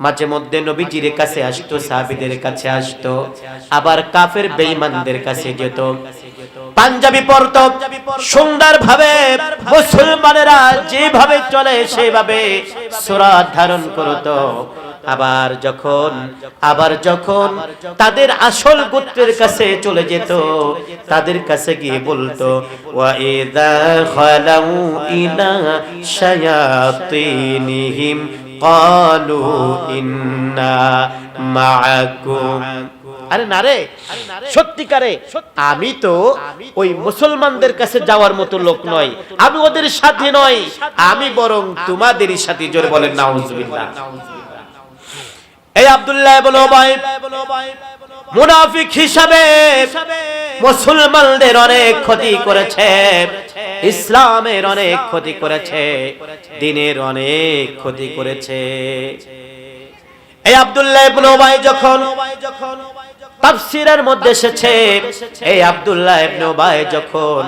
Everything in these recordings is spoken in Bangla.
মাঝে মধ্যে নবীজির কাছে আসতো, সাহাবিদের কাছে আসতো। আবার কাফের বেঈমানদের কাছে যেত। পাঞ্জাবি পরত। সুন্দর ভাবে মুসলমানেরা যেভাবে চলে, সেভাবে সুরাত ধারণ করতো। আবার যখন আবার যখন তাদের আসল গোত্রের কাছে চলে যেত, তাদের কাছে গিয়ে বলতো, ওয়া ইযা খালাউ ইলা শায়াতিনহিম ক্বালু ইন্না মাআকুম আরে না রে, সত্যিকারে আমি তো ওই মুসলমানদের কাছে যাওয়ার মতো লোক নয় আমি ওদের সাথে নয় আমি বরং তোমাদেরই সাথে, জোরে বলেন, নাউজুবিল্লাহ। এই আব্দুল্লাহ বলো ভাই, মুনাফিক হিসাবে মুসলমানদের অনেক ক্ষতি করেছে। ইসলামের অনেক ক্ষতি করেছে দিনের অনেক ক্ষতি করেছে। এই আব্দুল্লাহ ইবনে উবাই যখন তাফসীরের মধ্যে এসেছে এই আব্দুল্লাহ ইবনে উবাই যখন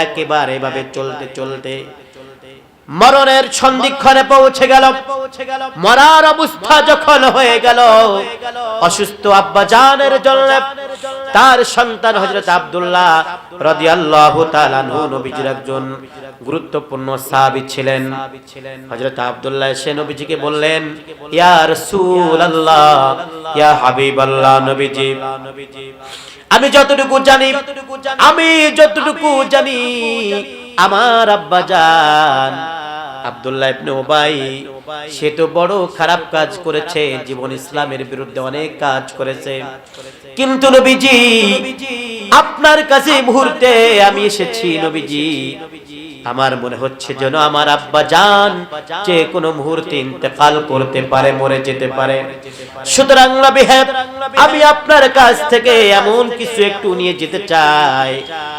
একেবারে এভাবে চলতে চলতে মরণের সন্ধিক্ষণে পৌঁছে গেল। মরার অবস্থা যখন হয়ে গেল অসুস্থ আব্বা জানের জন্য তার সন্তান হজরত আবদুল্লাহ রাদিয়াল্লাহু তাআলা নবীজির একজন গুরুত্বপূর্ণ সাহাবী ছিলেন। হযরত আব্দুল্লাহ সে নবীজিকে বললেন, ইয়া রাসূলুল্লাহ, ইয়া হাবিবাল্লাহ নবীজি, আমি যতটুকু জানি, আমি যতটুকু জানি, আমার আব্বা জান আব্দুল্লাহ ইবনে উবাই সে তো বড় খারাপ কাজ করেছে জীবন ইসলামের বিরুদ্ধে অনেক কাজ করেছে। কিন্তু নবীজি আপনার কাছে মুহূর্তে আমি এসেছি নবীজি। আমার মনে হচ্ছে যেন আমার আব্বা জান যে কোনো মুহূর্তে ইন্তেকাল করতে পারে, মরে যেতে পারে। সুতরাং আমি আপনার কাছ থেকে এমন কিছু একটু নিয়ে যেতে চাই।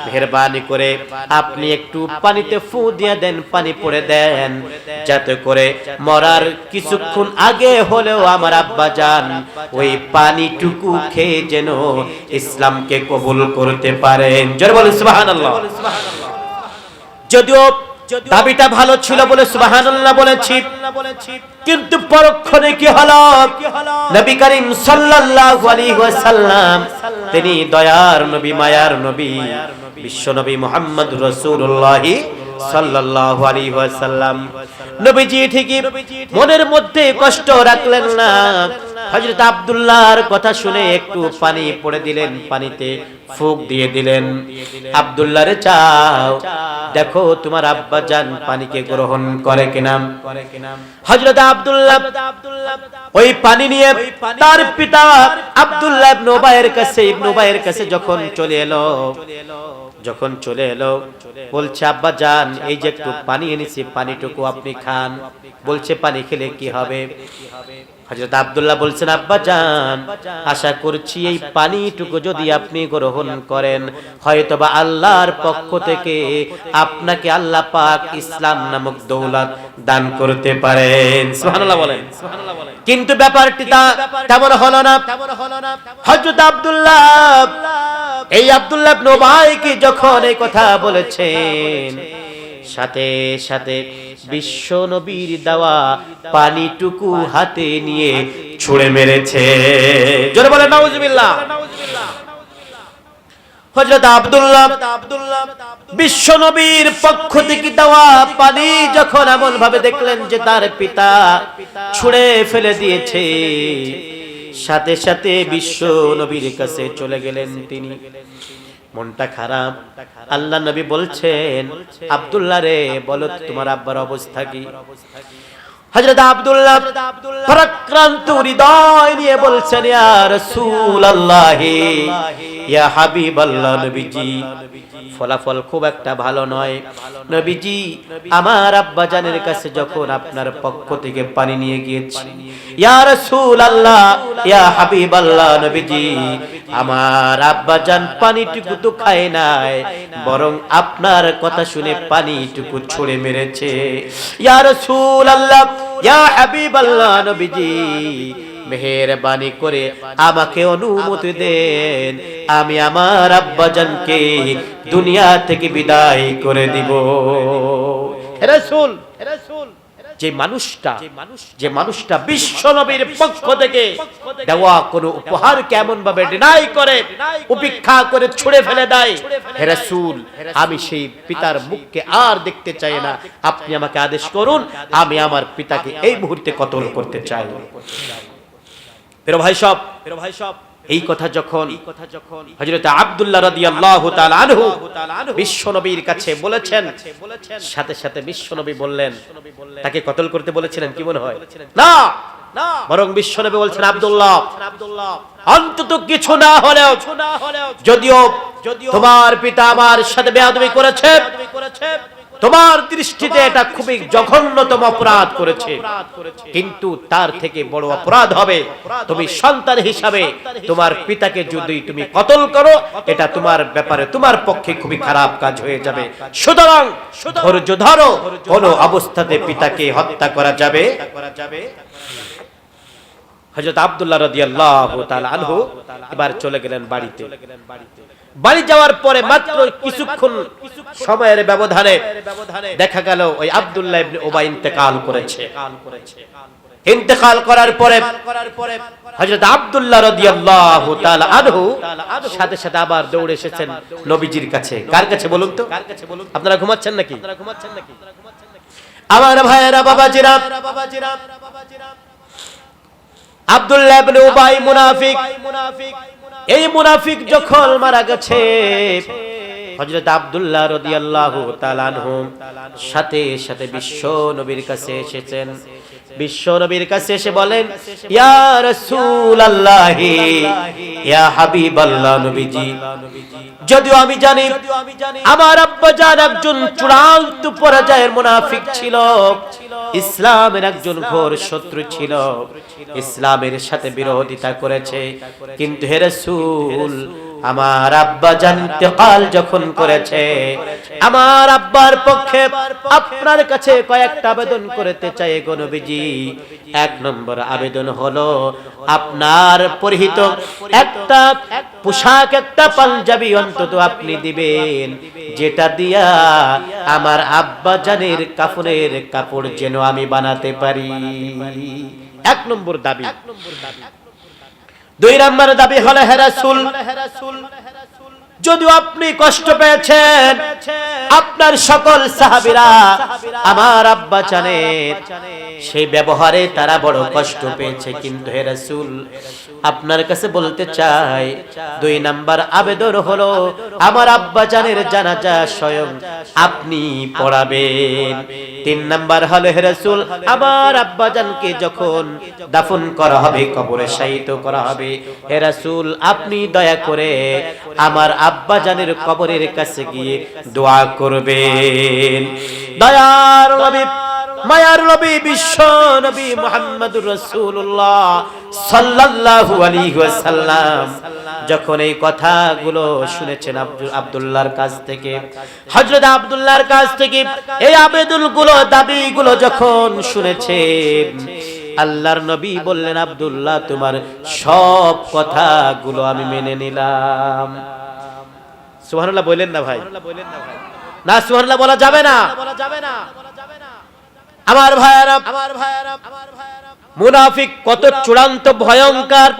মেহরবানি করে আপনি একটু পানিতে ফু দিয়ে দেন, পানি পড়ে দেন। যাতে করে মরার কিছুক্ষণ আগে হলেও আমার আব্বা জান ওই পানিটুকু খেয়ে যেন ইসলামকে কবুল করতে পারেন। জোরে বলুন, সুবহানাল্লাহ। যদিও দাবিটা ভালো ছিল বলে সুবহানাল্লাহ বলেছি। কিন্তু পরক্ষণে কি হলো? নবী করিম সাল্লাল্লাহু আলাইহি ওয়াসাল্লাম তিনি দয়ার নবী মায়ার নবী বিশ্ব নবী মুহাম্মদ রাসূলুল্লাহ সাল্লাল্লাহু আলাইহি ওয়াসাল্লাম। নবীজি ঠিকই মনের মধ্যে কষ্ট রাখলেন না। হযরত আবদুল্লাহর কথা শুনে একটু পানি পড়ে দিলেন, পানিতে ফুক দিয়ে দিলেন। আব্দুল্লাহরে চাও, দেখো তোমার আব্বা জান পানিকে গ্রহণ করে কিনা। হযরত আব্দুল্লাহ ওই পানি নিয়ে তার পিতা আব্দুল্লাহ ইবনে উবাইয়ের কাছে, ইবনে উবাইয়ের কাছে যখন চলে এলো, যখন চলে এলো, বলছে, আব্বা জান এই যে একটু পানি এনেছি, পানিটুকু আপনি খান। বলছে, পানি খেলে কি হবে? হযরত আবদুল্লাহ বলছেন, আব্বা জান, আশা করছি এই পানিটুকু যদি আপনি গ্রহণ করেন, হয়তোবা আল্লাহর পক্ষ থেকে আপনাকে আল্লাহ পাক ইসলাম নামক দৌলত দান করতে পারেন। সুবহানাল্লাহ বলেন। কিন্তু ব্যাপারটি তা তেমন হলো না। হযরত আব্দুল্লাহ, এই আব্দুল্লাহ ইবনে উবাইকে যখন এই কথা বলেছেন সাথে সাথে বিশ্ব নবীর দেওয়া পানিটুকু হাতে নিয়ে ছুঁড়ে মেরেছে। জোরে বলে নাউজুবিল্লাহ। হযরত আব্দুল্লাহ, বিশ্ব নবীর পক্ষ থেকে দেওয়া পানি যখন এমন ভাবে দেখলেন যে তার পিতা ছুঁড়ে ফেলে দিয়েছে, সাথে সাথে বিশ্ব নবীর কাছে চলে গেলেন তিনি। মনটা খারাপ। আল্লাহ নবী বলছেন আব্দুল্লাহ রে বলো তোমার আব্বার অবস্থা কি? হযরত আব্দুল্লাহ পরাক্রান্ত হৃদয় নিয়ে বলছেন ইয়া রাসূলুল্লাহ ইয়া হাবিবাল্লাহ নবীজি ফলাফল খুব একটা ভালো নয়। নবীজি আমার আব্বা জানের কাছে যখন আপনার পক্ষ থেকে পানি নিয়ে গিয়েছি ইয়া রাসূলুল্লাহ ইয়া হাবিবাল্লাহ নবীজি আমার আব্বা জান পানিটুকু তো খায় নাই বরং আপনার কথা শুনে পানিটুকু ছুঁড়ে মেরেছে। ইয়া রাসূলুল্লাহ ইয়া হাবিবাল্লাহ নবীজি, মেহেরবানি করে আমাকে অনুমতি দেন। আমি আমার আব্বাজানকে দুনিয়া থেকে বিদায় করে দিব। রাসূল যে মানুষটা যে মানুষটা বিশ্ব নবীর পক্ষ থেকে দেওয়া কোনো উপহার কেমন ভাবে ডিনাই করে উপেক্ষা করে ছুড়ে ফেলে দেয়। হে রাসূল আমি সেই পিতার মুখকে আর দেখতে চাই না। আপনি আমাকে আদেশ করুন আমি আমার পিতাকে এই মুহূর্তে কতল করতে চাই। প্রিয় ভাই সব প্রিয় ভাই সব এই কথা যখন হযরত আব্দুল্লাহ রাদিয়াল্লাহু তাআলা আনহু বিশ্ব নবীর কাছে বলেছেন, সাথে সাথে বিশ্ব নবী বললেন, তাকে কতল করতে বলেছিলেন কি মনে হয়? না! বরং বিশ্ব নবী বলছেন, আব্দুল্লাহ, অন্তত কিছু না হলেও, যদিও তোমার পিতা আমার সাথে বেয়াদবি করেছে তোমার দৃষ্টিতে এটা খুবই জঘন্যতম অপরাধ করেছে। কিন্তু তার থেকে বড় অপরাধ হবে তুমি সন্তান হিসাবে তোমার পিতাকে যদি তুমি কতল করো, এটা তোমার ব্যাপারে, তোমার পক্ষে খুবই খারাপ কাজ হয়ে যাবে। সুতরাং ধৈর্য ধরো, কোন অবস্থাতে পিতাকে হত্যা করা যাবে। হযরত আব্দুল্লাহ রাদিয়াল্লাহু তাআলা আনহু এবার চলে গেলেন বাড়িতে। বাড়ি যাওয়ার পরে মাত্র কিছুক্ষণ সময়ের ব্যবধানে দেখা গেল ওই আব্দুল্লাহ ইবনে উবাই ইন্তেকাল করেছে। ইন্তেকাল করার পরে হযরত আব্দুল্লাহ রাদিয়াল্লাহু তাআলা আনহু সাথে সাথে আবার দৌড়ে এসেছেন নবীজির কাছে। কার কাছে বলুন তো? আপনারা ঘুমাচ্ছেন নাকি? আমার ভাইয়েরা, বাবাজিরা বাবাজিরা আব্দুল্লাহ ইবনে উবাই মুনাফিক। এই মুনাফিক যখন মারা গেছে, হযরত আব্দুল্লাহ রাদিয়াল্লাহু তাআলা সাথে সাথে বিশ্ব নবীর কাছে এসেছেন। বিশ্ব নবীর কাছে এসে বলেন ইয়া রাসূলুল্লাহ ইয়া হাবিবাল্লাহ নবীজি। যদিও আমি জানি আমার আব্বা জান একজন চূড়ান্ত পরাজয়ের মুনাফিক ছিল। ইসলামের একজন ঘোর শত্রু ছিল। ইসলামের সাথে বিরোধিতা করেছে। কিন্তু হে রাসূল আমার আব্বা জান্তেকাল যখন করেছে, আমার আব্বার পক্ষে আপনার কাছে কয়েকটা আবেদন করতে চাই গো নবীজি। এক নম্বর আবেদন হলো আপনার পরিহিত একটা পোশাক, একটা পাঞ্জাবি অন্তত আপনি দিবেন, যেটা দিয়া আমার আব্বা জানের কাপড়ের কাপড় যেন আমি বানাতে পারি। এক নম্বর দাবি এক নম্বর দাবি। দুই নম্বর দাবি হলে হেরাসুল যদিও আপনি কষ্ট পেয়েছেন, আপনার সকল সাহাবিরা আমার আব্বা জানের। সেই ব্যবহারে তারা বড় কষ্ট পেয়েছে। কিন্তু হে রাসূল, আপনার কাছে বলতে চাই, দুই নাম্বার আবেদন হলো, আমার আব্বা জানের জানাজা স্বয়ং আপনি পড়াবেন। তিন নাম্বার হলো হে রাসূল, আমার আব্বা জানকে যখন দাফন করা হবে, কবরে শায়িত করা হবে, হে রাসূল, আপনি দয়া করে আমার আব্বা জানের কবরের কাছে গিয়ে দোয়া করবেন। দয়ার নবী, মায়ার নবী, বিশ্ব নবী মুহাম্মদুর রাসূলুল্লাহ সাল্লাল্লাহু আলাইহি ওয়াসাল্লাম যখন এই কথাগুলো শুনেছেন আব্দুল আব্দুল্লাহর কাছ থেকে, হযরত আব্দুল্লাহর কাছ থেকে, এই আবেদুলগুলো দাবিগুলো যখন শুনেছেন, আল্লাহর নবী বললেন, আব্দুল্লাহ, তোমার সব কথাগুলো আমি মেনে নিলাম। সুবহানাল্লাহ বললেন না ভাই। না সুহানুল্লাহ বলা যাবে না। বলা যাবে না। আমার ভাইয়ারা আমার ভাইয়ারা আমার ভাইয়ারা মুনাফিক কত চূড়ান্ত ভয়ঙ্কর।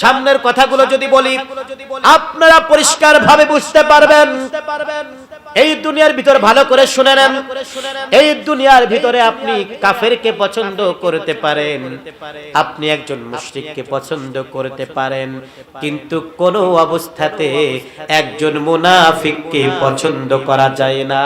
সামনের কথাগুলো যদি বলি আপনারা পরিষ্কার ভাবে বুঝতে পারবেন। এই দুনিয়ার ভিতর ভালো করে শুনে নেন। এই দুনিয়ার ভিতরে আপনি কাফেরকে পছন্দ করতে পারেন। আপনি একজন মুশরিককে পছন্দ করতে পারেন। কিন্তু কোন অবস্থাতে একজন মুনাফিককে পছন্দ করা যায় না।